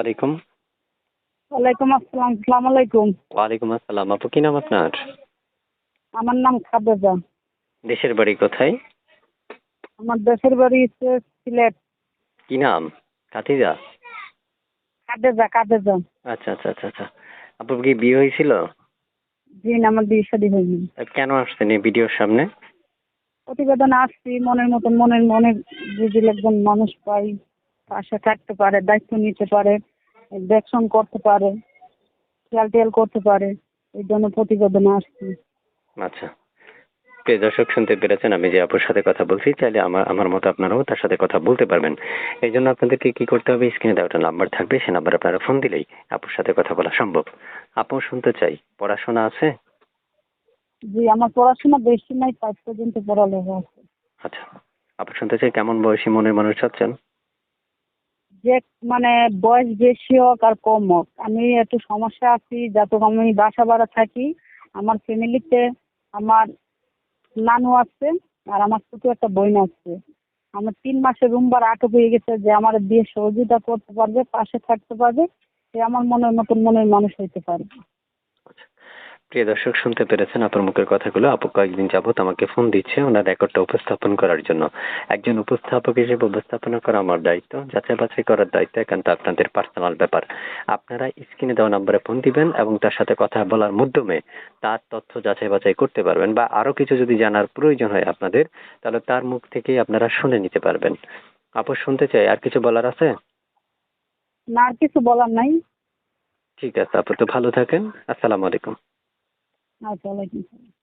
ওয়ালাইকুম ওয়ালাইকুম আসসালাম সালাম আলাইকুম। ওয়ালাইকুম আসসালাম আপু কি নাম আপনার? আমার নাম খাদেজা। দেশের বাড়ি কোথায়? আমার দেশের বাড়ি হচ্ছে সিলেট। কি নাম? কাতিজা কাদেজা কাদেজা আচ্ছা আচ্ছা আচ্ছা আচ্ছা। আপুর কি বিয়ে হয়েছিল? জি না, আমার বিয়ে শাদী হয়নি। কেন আসছেন এই ভিডিওর সামনে? প্রতিবেদন আসছি মনের মতন মনের মনের বুঝিল একজন মানুষ পাই। পাশে থাকতে পারে দায়িত্ব নিতে পারে দেখশন করতে পারে খেয়াল টেয়াল করতে পারে এই জন্য প্রতিবেদনে আসছি। আচ্ছা। প্রিয় দর্শক শুনতে পেরেছেন আমি যে আপুর সাথে কথা বলছি চাইলে আমার আমার মতো আপনারাও তার সাথে কথা বলতে পারবেন। এই জন্য আপনাদেরকে কি করতে হবে? স্ক্রিনে দেওয়া একটা নাম্বার থাকবে সে নাম্বার আপনারা ফোন দিলেই আপুর সাথে কথা বলা সম্ভব। আপু শুনতে চাই। পড়াশোনা আছে? জি আমার পড়াশোনা বেশি নাই পাঁচ পর্যন্ত পড়ালেখা আছে। আচ্ছা। আপু শুনতে চাই কেমন বয়সী মনের মানুষ চাচ্ছেন যে মানে বয়স বেশি হোক আর কম হোক, আমি একটু সমস্যা আছি, যাতে আমি বাসা ভাড়া থাকি। আমার ফ্যামিলিতে আমার নানু আছে আর আমার ছোট একটা বোন আছে। আমার তিন মাসে রুম ভাড়া আটক হয়ে গেছে যে আমার বিয়ে সহযোগিতা করতে পারবে, পাশে থাকতে পারবে, সে আমার মনের মতন মনের মানুষ হইতে পারবে। প্রিয় দর্শক শুনতে পেরেছেন আপনার মুখের কথাগুলো। আপু কয়েকদিন যাবত আমাকে ফোন দিচ্ছে ওনার রেকর্ডটা উপস্থাপন করার জন্য। একজন উপস্থাপক হিসেবে উপস্থাপনা করা আমার দায়িত্ব যাচাই বাছাই করার দায়িত্ব একান্ত আপনাদের পার্সোনাল ব্যাপার। আপনারা স্ক্রিনে দেওয়া নম্বরে ফোন দিবেন এবং তার সাথে কথা বলার মাধ্যমে তার তথ্য যাচাই বাছাই করতে পারবেন বা আরও কিছু যদি জানার প্রয়োজন হয় আপনাদের তাহলে তার মুখ থেকেই আপনারা শুনে নিতে পারবেন। আপু শুনতে চাই। আর কিছু বলার আছে? না আর কিছু বলার নাই। ঠিক আছে আপু তো ভালো থাকেন। আসসালামু আলাইকুম। আচ্ছা ওয়ালাইকুম আসসালাম